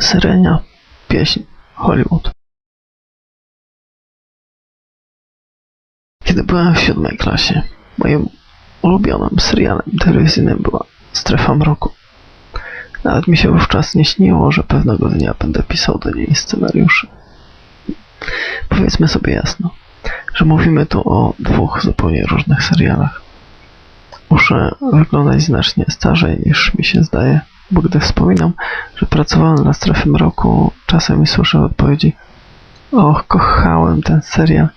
Syrenia, pieśń, Hollywood. Kiedy byłem w siódmej klasie, moim ulubionym serialem telewizyjnym była Strefa Mroku. Nawet mi się wówczas nie śniło, że pewnego dnia będę pisał do niej scenariuszy. Powiedzmy sobie jasno, że mówimy tu o dwóch zupełnie różnych serialach. Muszę wyglądać znacznie starzej niż mi się zdaje, bo gdy wspominam, że pracowałem na strefie mroku, czasem słyszę odpowiedzi Och, kochałem ten serial.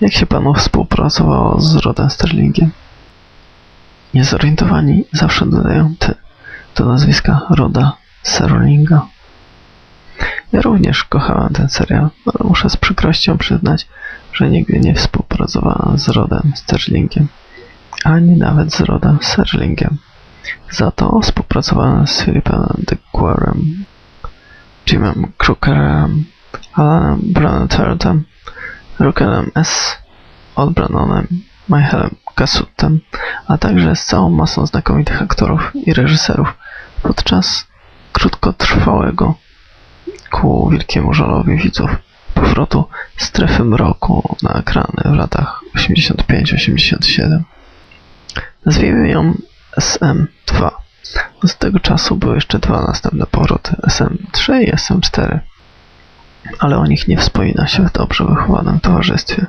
Jak się panu współpracowało z Rodem Sterlingiem? Niezorientowani zawsze dodają ty do nazwiska Roda Sterlinga. Ja również kochałem ten serial, ale muszę z przykrością przyznać, że nigdy nie współpracowałem z Rodem Sterlingiem, ani nawet z Rodem Sterlingiem. Za to współpracowałem z Philipem de Guerem, Jimem Crookerem, Alanem Branatertem, Rockerem S. Odbranonem, Michaelem Gassutem, a także z całą masą znakomitych aktorów i reżyserów podczas krótkotrwałego ku wielkiemu żalowi widzów powrotu strefy mroku na ekrany w latach 85-87. Nazwijmy ją SM2. Z tego czasu były jeszcze dwa następne powroty SM3 i SM4, ale o nich nie wspomina się w dobrze wychowanym towarzystwie.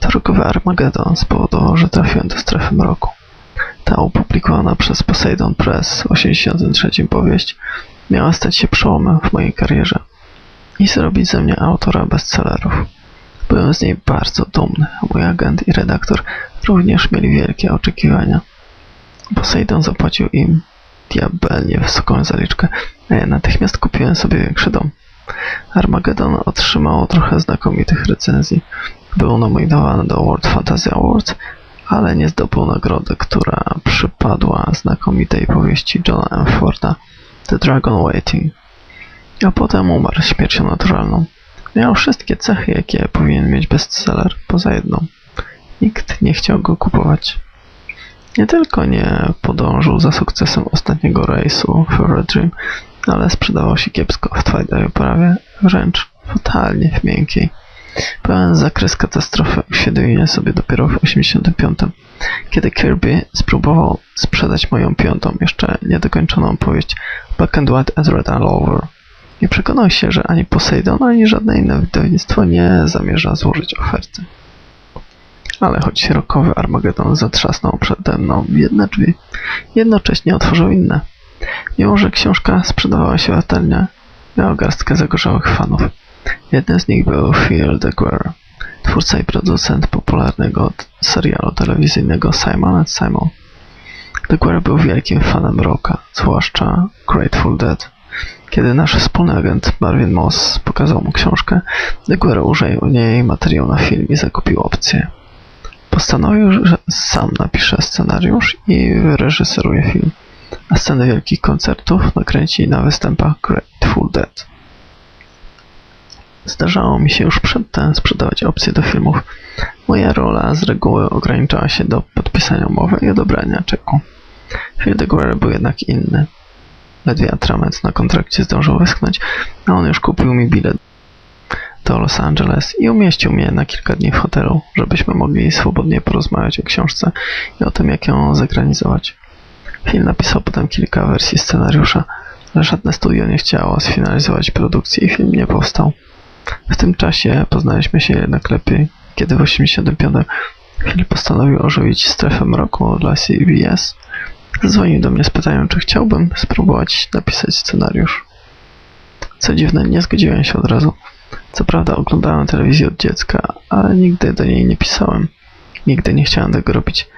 To rokowy Armageddon spowodował, że trafiłem do strefy mroku. Ta opublikowana przez Poseidon Press w 83 powieść miała stać się przełomem w mojej karierze i zrobić ze mnie autora bestsellerów. Byłem z niej bardzo dumny, a mój agent i redaktor również mieli wielkie oczekiwania. Poseidon zapłacił im diabelnie wysoką zaliczkę, a ja natychmiast kupiłem sobie większy dom. Armageddon otrzymał trochę znakomitych recenzji. Był nominowany do World Fantasy Awards, ale nie zdobył nagrody, która przypadła znakomitej powieści Johna M. Forda The Dragon Waiting. A potem umarł śmiercią naturalną. Miał wszystkie cechy, jakie powinien mieć bestseller, poza jedną. Nikt nie chciał go kupować. Nie tylko nie podążył za sukcesem ostatniego rejsu Fever Dream, ale sprzedawał się kiepsko w Twilight prawie wręcz fatalnie w miękkiej. Pełen zakres katastrofy uświadomiłem sobie dopiero w 85, kiedy Kirby spróbował sprzedać moją piątą, jeszcze niedokończoną powieść Black and White as Red All Over. I przekonał się, że ani Poseidon, ani żadne inne wydawnictwo nie zamierza złożyć oferty. Ale choć rokowy Armageddon zatrzasnął przede mną jedne drzwi, jednocześnie otworzył inne. Mimo, że książka sprzedawała się fatalnie, miała garstkę zagorzałych fanów. Jednym z nich był Phil de Guerre, twórca i producent popularnego serialu telewizyjnego Simon Simon. De Guerre był wielkim fanem rocka, zwłaszcza Grateful Dead. Kiedy nasz wspólny agent Marvin Moss pokazał mu książkę, De Guerre użył niej materiał na film i zakupił opcję. Postanowił, że sam napisze scenariusz i wyreżyseruje film, a sceny wielkich koncertów nakręci na występach Grateful Dead. Zdarzało mi się już przedtem sprzedawać opcje do filmów. Moja rola z reguły ograniczała się do podpisania umowy i odebrania czeku. Phil de Guerre był jednak inny. Ledwie atrament na kontrakcie zdążył wyschnąć, a on już kupił mi bilet do Los Angeles i umieścił mnie na kilka dni w hotelu, żebyśmy mogli swobodnie porozmawiać o książce i o tym, jak ją zegranizować. Phil napisał potem kilka wersji scenariusza, ale żadne studio nie chciało sfinalizować produkcji i film nie powstał. W tym czasie poznaliśmy się jednak lepiej, kiedy w 85 Phil postanowił ożywić strefę mroku dla CBS. Zadzwonił do mnie z pytaniem, czy chciałbym spróbować napisać scenariusz. Co dziwne, nie zgodziłem się od razu. Co prawda oglądałem telewizję od dziecka, ale nigdy do niej nie pisałem. Nigdy nie chciałem tego robić.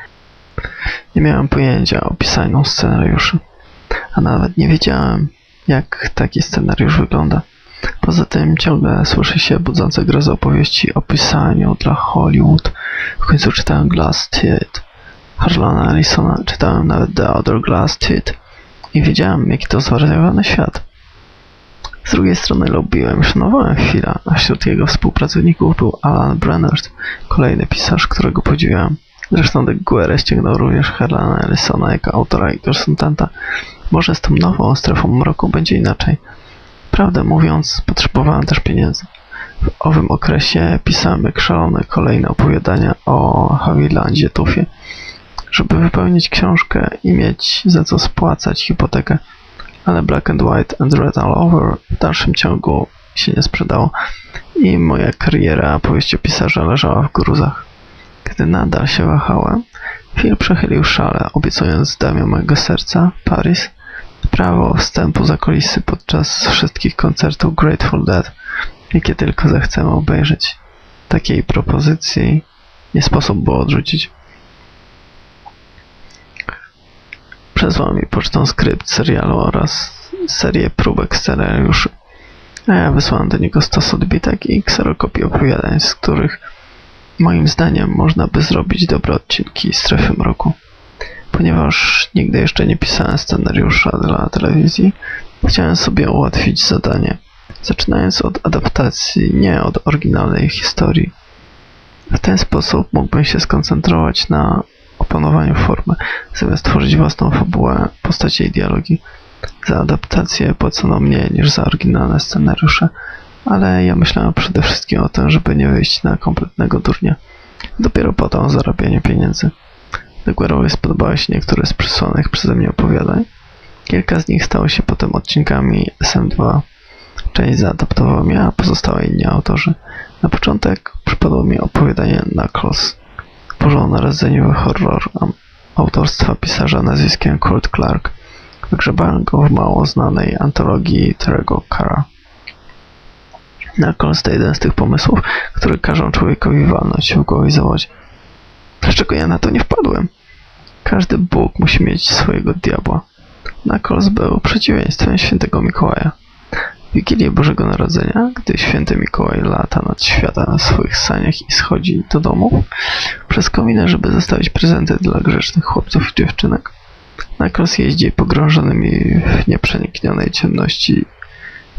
Nie miałem pojęcia o pisaniu scenariuszy, a nawet nie wiedziałem, jak taki scenariusz wygląda. Poza tym ciągle słyszy się budzące grozę opowieści o pisaniu dla Hollywood. W końcu czytałem Glass Teeth. Harlana Ellisona czytałem nawet The Other Glass Teeth i wiedziałem, jaki to zwariowany świat. Z drugiej strony lubiłem szanowałem Phila, a wśród jego współpracowników był Alan Brennert, kolejny pisarz, którego podziwiałem. Zresztą de Guerre ściągnął również Harlana Ellisona jako autora i konsultanta. Może z tą nową strefą mroku będzie inaczej. Prawdę mówiąc, potrzebowałem też pieniędzy. W owym okresie pisałem jak szalone kolejne opowiadania o Havilandzie Tufie, żeby wypełnić książkę i mieć za co spłacać hipotekę, ale Black and White and Red All Over w dalszym ciągu się nie sprzedało i moja kariera powieściopisarza leżała w gruzach. Gdy nadal się wahałem, Phil przechylił szale, obiecując damie mojego serca, Paris, prawo wstępu za kulisy podczas wszystkich koncertów Grateful Dead, jakie tylko zechcemy obejrzeć. Takiej propozycji nie sposób było odrzucić. Przesłał mi pocztą skrypt serialu oraz serię próbek scenariuszy, a ja wysłałem do niego stos odbitek i kserokopii opowiadań, z których moim zdaniem można by zrobić dobre odcinki Strefy Mroku. Ponieważ nigdy jeszcze nie pisałem scenariusza dla telewizji, chciałem sobie ułatwić zadanie, zaczynając od adaptacji, nie od oryginalnej historii. W ten sposób mógłbym się skoncentrować na opanowaniu formy, zamiast tworzyć własną fabułę, postacie i dialogi. Za adaptację płacono mniej niż za oryginalne scenariusze, ale ja myślałem przede wszystkim o tym, żeby nie wyjść na kompletnego durnia. Dopiero potem o zarabianiu pieniędzy. Degwerowi spodobały się niektóre z przysłanych przeze mnie opowiadań. Kilka z nich stało się potem odcinkami SM2. Część zaadaptowała ja, a pozostałe inni autorzy. Na początek przypadło mi opowiadanie Knuckles, porządno-rdzeniowy horror autorstwa pisarza nazwiskiem Kurt Clark. Wygrzebałem go w mało znanej antologii Terego Cara. Knuckles to jeden z tych pomysłów, które każą człowiekowi się w głowie zawołać. Dlaczego ja na to nie wpadłem? Każdy Bóg musi mieć swojego diabła. Knuckles był przeciwieństwem świętego Mikołaja. Wigilię Bożego Narodzenia, gdy święty Mikołaj lata nad świata na swoich saniach i schodzi do domu przez kominę, żeby zostawić prezenty dla grzecznych chłopców i dziewczynek. Knuckles jeździ pogrążonymi w nieprzeniknionej ciemności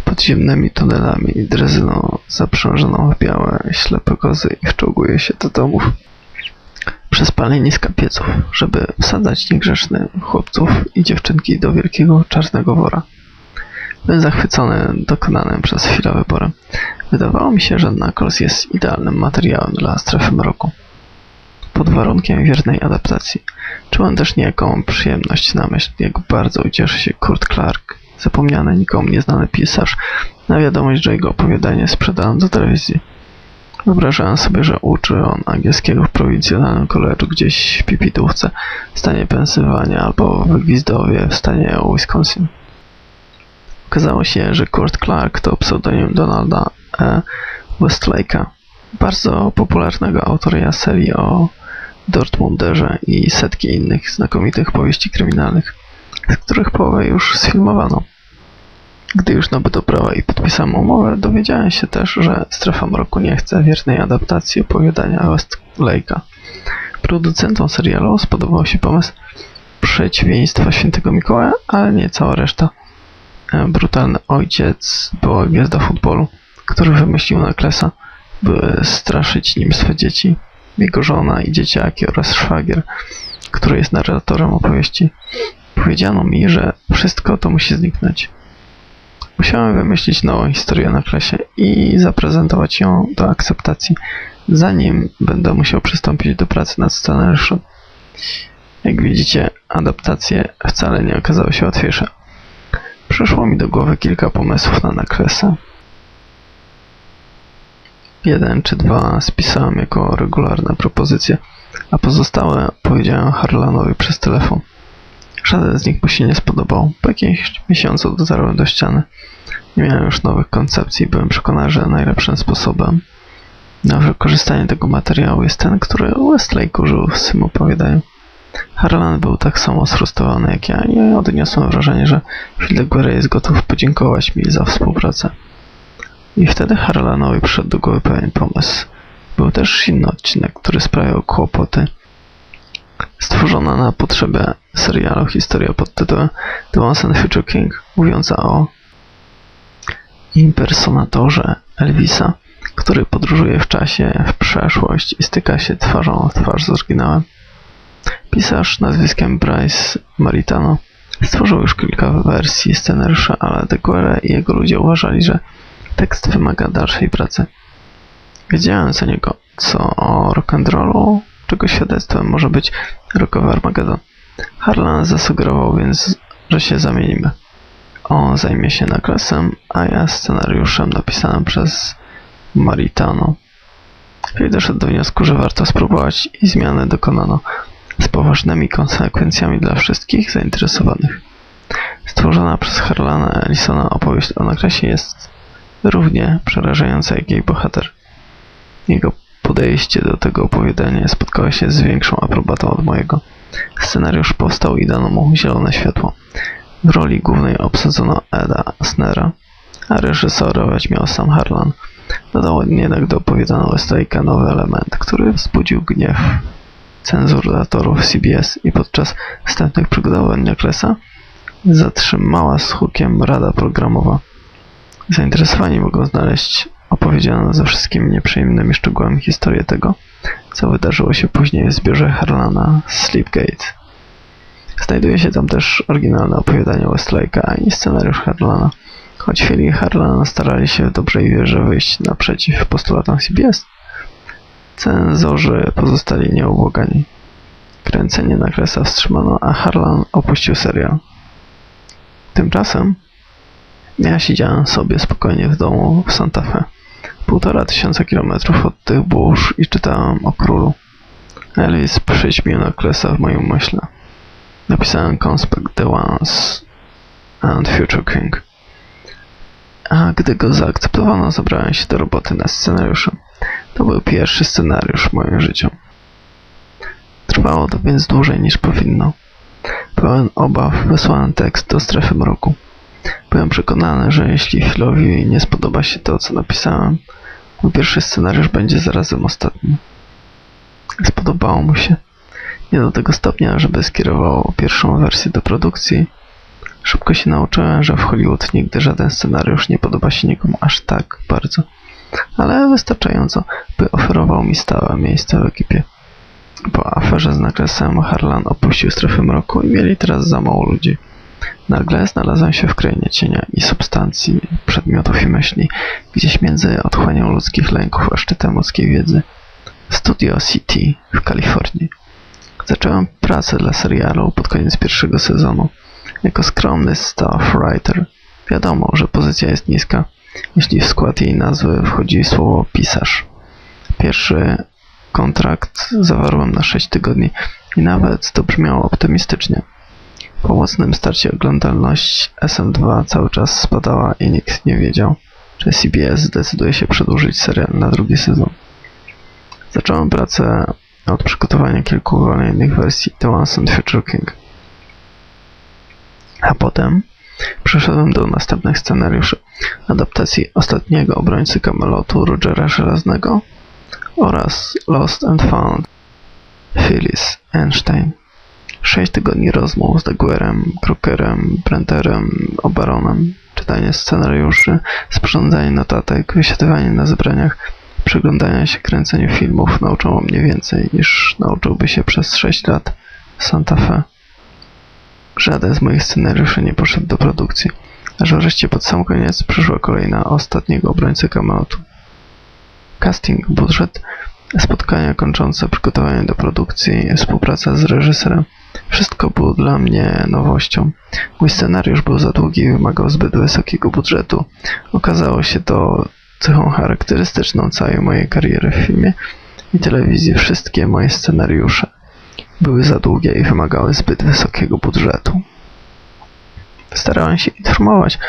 podziemnymi tunelami drezyną zaprzężoną w białe, ślepe kozy i wczołguje się do domów przez paleniska pieców, żeby wsadzać niegrzesznych chłopców i dziewczynki do wielkiego czarnego wora. Byłem zachwycony dokonanym przez chwilę wyborem. Wydawało mi się, że Knuckles jest idealnym materiałem dla strefy mroku. Pod warunkiem wiernej adaptacji. Czułem też niejaką przyjemność na myśl, jak bardzo ucieszy się Kurt Clark, zapomniany nikomu nieznany pisarz, na wiadomość, że jego opowiadanie sprzedano do telewizji. Wyobrażałem sobie, że uczy on angielskiego w prowincjonalnym koledżu gdzieś w Pipitówce w stanie Pensylwania albo w Gwizdowie w stanie Wisconsin. Okazało się, że Kurt Clark to pseudonim Donalda E. Westlake'a, bardzo popularnego autora serii o Dortmunderze i setki innych znakomitych powieści kryminalnych, z których połowę już sfilmowano. Gdy już nabyto prawa i podpisałem umowę, dowiedziałem się też, że Strefa Mroku nie chce wiernej adaptacji opowiadania Westlake'a. Producentom serialu spodobał się pomysł przeciwieństwa Świętego Mikołaja, ale nie cała reszta. E, brutalny ojciec była gwiazda futbolu, który wymyślił Naklesa, by straszyć nim swe dzieci, jego żona i dzieciaki oraz szwagier, który jest narratorem opowieści. Powiedziano mi, że wszystko to musi zniknąć. Musiałem wymyślić nową historię na klasie i zaprezentować ją do akceptacji, zanim będę musiał przystąpić do pracy nad scenariuszem. Jak widzicie, adaptacje wcale nie okazały się łatwiejsze. Przyszło mi do głowy kilka pomysłów na nakresę. Jeden czy dwa spisałem jako regularne propozycje, a pozostałe powiedziałem Harlanowi przez telefon. Żaden z nich mu się nie spodobał. Po jakimś miesiącu dotarłem do ściany. Nie miałem już nowych koncepcji. Byłem przekonany, że najlepszym sposobem na wykorzystanie tego materiału jest ten, który Westlake użył w swym opowiadaniu. Harlan był tak samo sfrustrowany jak ja i odniosłem wrażenie, że Fildegore jest gotów podziękować mi za współpracę. I wtedy Harlanowi przyszedł do głowy pewien pomysł. Był też inny odcinek, który sprawiał kłopoty. Stworzona na potrzebę serialu historia pod tytułem The Once and Future King, mówiąca o impersonatorze Elvisa, który podróżuje w czasie w przeszłość i styka się twarzą w twarz z oryginałem. Pisarz nazwiskiem Bryce Maritano Stworzył już kilka wersji scenariusza, ale De Guerre i jego ludzie uważali, że tekst wymaga dalszej pracy. Wiedziałem co niego, co o rock'n'rollu, czego świadectwem może być rockowy Armageddon. Harlan zasugerował więc, że się zamienimy. On zajmie się nakresem, a ja scenariuszem napisanym przez Maritano. Kiedy doszedł do wniosku, że warto spróbować i zmiany dokonano z poważnymi konsekwencjami dla wszystkich zainteresowanych. Stworzona przez Harlana Ellisona opowieść o nakresie jest równie przerażająca jak jej bohater. Jego podejście do tego opowiadania spotkało się z większą aprobatą od mojego. Scenariusz powstał i dano mu zielone światło. W roli głównej obsadzono Eda Snera, a reżyserować miał sam Harlan. Dodał jednak do opowiadanego Westlake nowy element, który wzbudził gniew cenzuratorów CBS i podczas wstępnych przygotowań Necklesa zatrzymała z hukiem rada programowa. Zainteresowani mogą znaleźć opowiedzianą ze wszystkimi nieprzyjemnymi szczegółami historię tego, co wydarzyło się później w zbiorze Harlana Sleepgate. Znajduje się tam też oryginalne opowiadanie Westlake'a i scenariusz Harlana. Choć chwili Harlana starali się w dobrej wierze wyjść naprzeciw postulatom CBS, cenzorzy pozostali nieubłagani. Kręcenie nakresa wstrzymano, a Harlan opuścił serial. Tymczasem ja siedziałem sobie spokojnie w domu w Santa Fe, półtora tysiąca kilometrów od tych burz i czytałem o królu. Elvis przyćmił naklesa w moim myśle. Napisałem konspekt The Once and Future King. A gdy go zaakceptowano, zabrałem się do roboty nad scenariuszem. To był pierwszy scenariusz w moim życiu. Trwało to więc dłużej niż powinno. Pełen obaw wysłałem tekst do strefy mroku. Byłem przekonany, że jeśli Philowi nie spodoba się to, co napisałem, mój pierwszy scenariusz będzie zarazem ostatni. Spodobało mu się. Nie do tego stopnia, żeby skierował pierwszą wersję do produkcji. Szybko się nauczyłem, że w Hollywood nigdy żaden scenariusz nie podoba się nikomu aż tak bardzo. Ale wystarczająco, by oferował mi stałe miejsce w ekipie. Po aferze z nakresem Harlan opuścił strefę mroku i mieli teraz za mało ludzi. Nagle znalazłem się w krainie cienia i substancji, przedmiotów i myśli, gdzieś między otchłanią ludzkich lęków a szczytem ludzkiej wiedzy. Studio City w Kalifornii. Zacząłem pracę dla serialu pod koniec pierwszego sezonu. Jako skromny staff writer. Wiadomo, że pozycja jest niska, jeśli w skład jej nazwy wchodzi słowo pisarz. Pierwszy kontrakt zawarłem na 6 tygodni i nawet to brzmiało optymistycznie. Po mocnym starcie oglądalność SM2 cały czas spadała i nikt nie wiedział, czy CBS zdecyduje się przedłużyć serial na drugi sezon. Zacząłem pracę od przygotowania kilku kolejnych wersji The Once and Future King. A potem przeszedłem do następnych scenariuszy adaptacji ostatniego obrońcy Camelotu Rogera Żelaznego oraz Lost and Found Phyllis Einstein. Sześć tygodni rozmów z Daguerem, Crookerem, Brenterem, Obaronem, czytanie scenariuszy, sporządzanie notatek, wysiadywanie na zebraniach, przyglądanie się kręceniu filmów nauczyło mnie więcej niż nauczyłby się przez sześć lat w Santa Fe. Żaden z moich scenariuszy nie poszedł do produkcji, aż wreszcie pod sam koniec przyszła kolejna ostatniego obrońcy Camelotu. Casting, budżet, spotkania kończące przygotowanie do produkcji, współpraca z reżyserem. Wszystko było dla mnie nowością. Mój scenariusz był za długi i wymagał zbyt wysokiego budżetu. Okazało się to cechą charakterystyczną całej mojej kariery w filmie i telewizji. Wszystkie moje scenariusze były za długie i wymagały zbyt wysokiego budżetu. Starałem się informować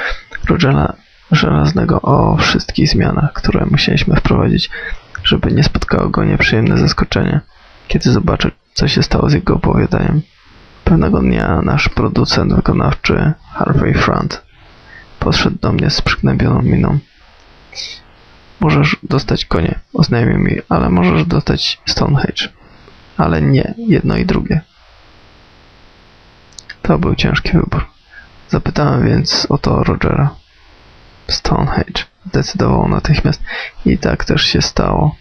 Rogera Żelaznego o wszystkich zmianach, które musieliśmy wprowadzić, żeby nie spotkało go nieprzyjemne zaskoczenie, kiedy zobaczy, co się stało z jego opowiadaniem. Pewnego dnia nasz producent wykonawczy, Harvey Front, podszedł do mnie z przygnębioną miną. Możesz dostać konie, oznajmił mi, ale możesz dostać Stonehenge. Ale nie, jedno i drugie. To był ciężki wybór. Zapytałem więc o to Rogera. Stonehenge zdecydował natychmiast i tak też się stało.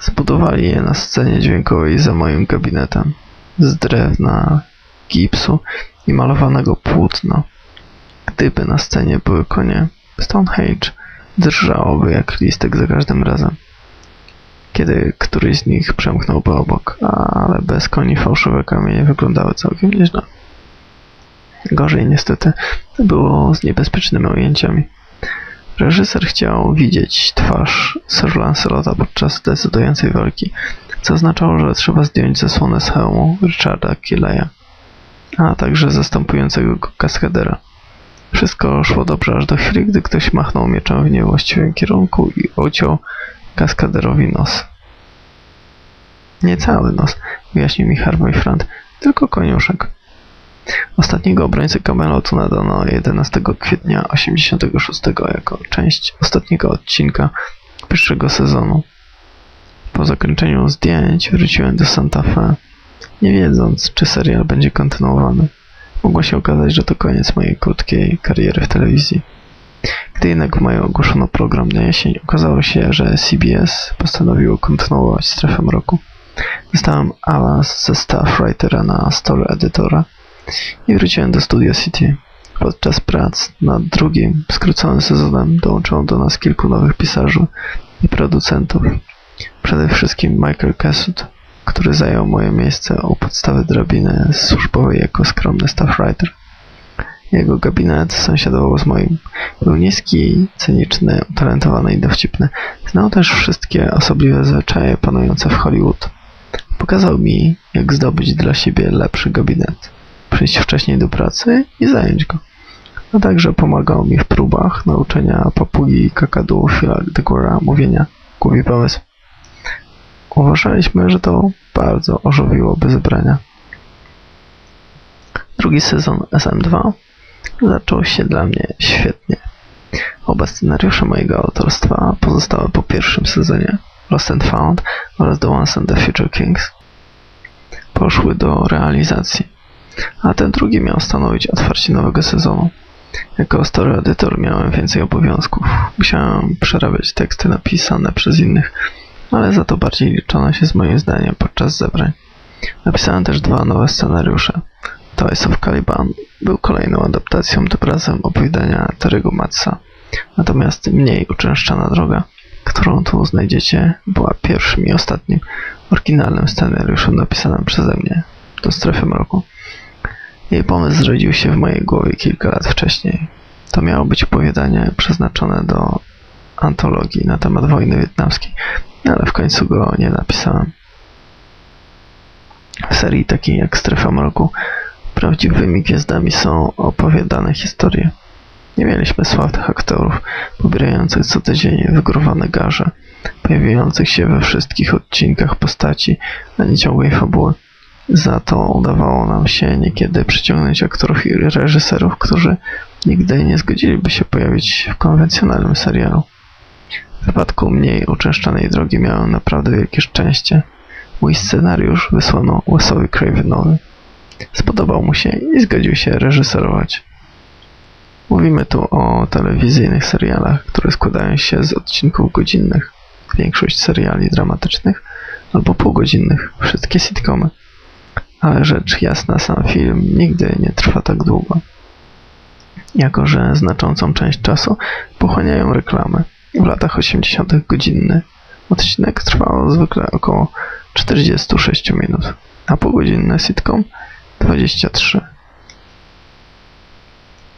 Zbudowali je na scenie dźwiękowej za moim gabinetem. Z drewna, gipsu i malowanego płótna. Gdyby na scenie były konie, Stonehenge drżałoby jak listek za każdym razem, kiedy któryś z nich przemknąłby obok, ale bez koni fałszywe kamienie wyglądały całkiem nieźle. Gorzej niestety było z niebezpiecznymi ujęciami. Reżyser chciał widzieć twarz Sir Lancelota podczas decydującej walki, co oznaczało, że trzeba zdjąć zasłonę z hełmu Richarda Killeya, a także zastępującego go kaskadera. Wszystko szło dobrze aż do chwili, gdy ktoś machnął mieczem w niewłaściwym kierunku i uciął kaskaderowi nos. Nie cały nos, wyjaśnił mi Harvey Front, tylko koniuszek. Ostatniego obrońcę Camelotu nadano 11 kwietnia 86 jako część ostatniego odcinka pierwszego sezonu. Po zakończeniu zdjęć wróciłem do Santa Fe, nie wiedząc, czy serial będzie kontynuowany. Mogło się okazać, że to koniec mojej krótkiej kariery w telewizji. Gdy jednak w maju ogłoszono program na jesień, okazało się, że CBS postanowiło kontynuować Strefę Mroku. Dostałem awans ze staff writera na story edytora i wróciłem do Studio City. Podczas prac nad drugim, skróconym sezonem dołączyło do nas kilku nowych pisarzy i producentów. Przede wszystkim Michael Cassutt, który zajął moje miejsce u podstawy drabiny służbowej jako skromny staff writer. Jego gabinet sąsiadował z moim. Był niski, cyniczny, utalentowany i dowcipny. Znał też wszystkie osobliwe zwyczaje panujące w Hollywood. Pokazał mi, jak zdobyć dla siebie lepszy gabinet, przyjść wcześniej do pracy i zająć go. A także pomagał mi w próbach nauczenia papugi kakadu Phila Degora mówienia. Głupi pomysł. Uważaliśmy, że to bardzo ożywiłoby zebrania. Drugi sezon SM2 zaczął się dla mnie świetnie. Oba scenariusze mojego autorstwa pozostałe po pierwszym sezonie Lost and Found oraz The Once and the Future Kings poszły do realizacji, a ten drugi miał stanowić otwarcie nowego sezonu. Jako story editor miałem więcej obowiązków. Musiałem przerabiać teksty napisane przez innych, ale za to bardziej liczono się z moim zdaniem podczas zebrań. Napisałem też dwa nowe scenariusze. Toys of Caliban był kolejną adaptacją tym razem opowiadania Terry'ego Matsa. Natomiast mniej uczęszczana droga, którą tu znajdziecie, była pierwszym i ostatnim oryginalnym scenariuszem napisanym przeze mnie do Strefy Mroku. Jej pomysł zrodził się w mojej głowie kilka lat wcześniej. To miało być opowiadanie przeznaczone do antologii na temat wojny wietnamskiej, ale w końcu go nie napisałem. W serii takiej jak Strefa Mroku prawdziwymi gwiazdami są opowiadane historie. Nie mieliśmy sławnych aktorów, pobierających co tydzień wygórowane garze, pojawiających się we wszystkich odcinkach postaci, ani ciągłej fabuły. Za to udawało nam się niekiedy przyciągnąć aktorów i reżyserów, którzy nigdy nie zgodziliby się pojawić w konwencjonalnym serialu. W wypadku mniej uczęszczanej drogi miałem naprawdę wielkie szczęście. Mój scenariusz wysłano Wesowi Cravenowi. Spodobał mu się i zgodził się reżyserować. Mówimy tu o telewizyjnych serialach, które składają się z odcinków godzinnych, większość seriali dramatycznych, albo półgodzinnych, wszystkie sitcomy. Ale rzecz jasna, sam film nigdy nie trwa tak długo. Jako, że znaczącą część czasu pochłaniają reklamy. W latach 80. godzinny odcinek trwał zwykle około 46 minut, a półgodzinny sitcom 23.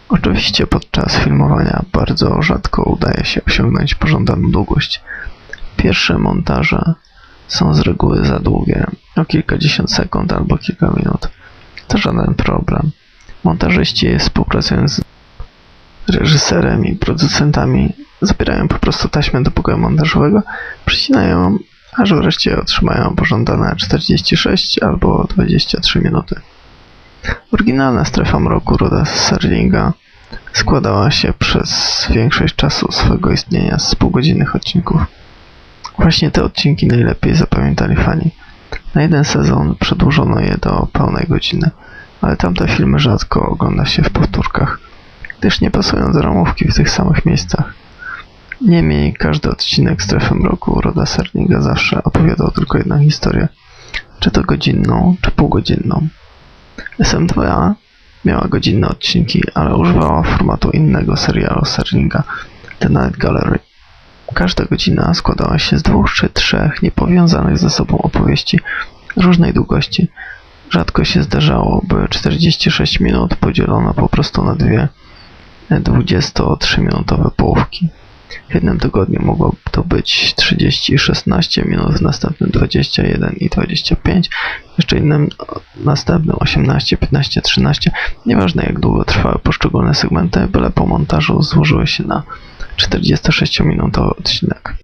Oczywiście podczas filmowania bardzo rzadko udaje się osiągnąć pożądaną długość. Pierwsze montaże są z reguły za długie, o kilkadziesiąt sekund albo kilka minut. To żaden problem. Montażyści współpracując z reżyserem i producentami zabierają po prostu taśmę do pokoju montażowego, przycinają ją, aż wreszcie otrzymają pożądane 46 albo 23 minuty. Oryginalna strefa mroku Ruda Serlinga składała się przez większość czasu swego istnienia z półgodzinnych odcinków. Właśnie te odcinki najlepiej zapamiętali fani. Na jeden sezon przedłużono je do pełnej godziny, ale tamte filmy rzadko ogląda się w powtórkach, gdyż nie pasują do ramówki w tych samych miejscach. Niemniej każdy odcinek Strefy Mroku Roda Serlinga zawsze opowiadał tylko jedną historię, czy to godzinną, czy półgodzinną. SM2 Miała godzinne odcinki, ale używała formatu innego serialu Serlinga, The Night Gallery. Każda godzina składała się z dwóch czy trzech niepowiązanych ze sobą opowieści różnej długości. Rzadko się zdarzało, by 46 minut podzielono po prostu na dwie 23-minutowe połówki. W jednym tygodniu mogło to być 30 i 16 minut, w następnym 21 i 25, jeszcze innym następnym 18, 15, 13. Nieważne jak długo trwały poszczególne segmenty, byle po montażu złożyły się na 46-minutowy odcinek.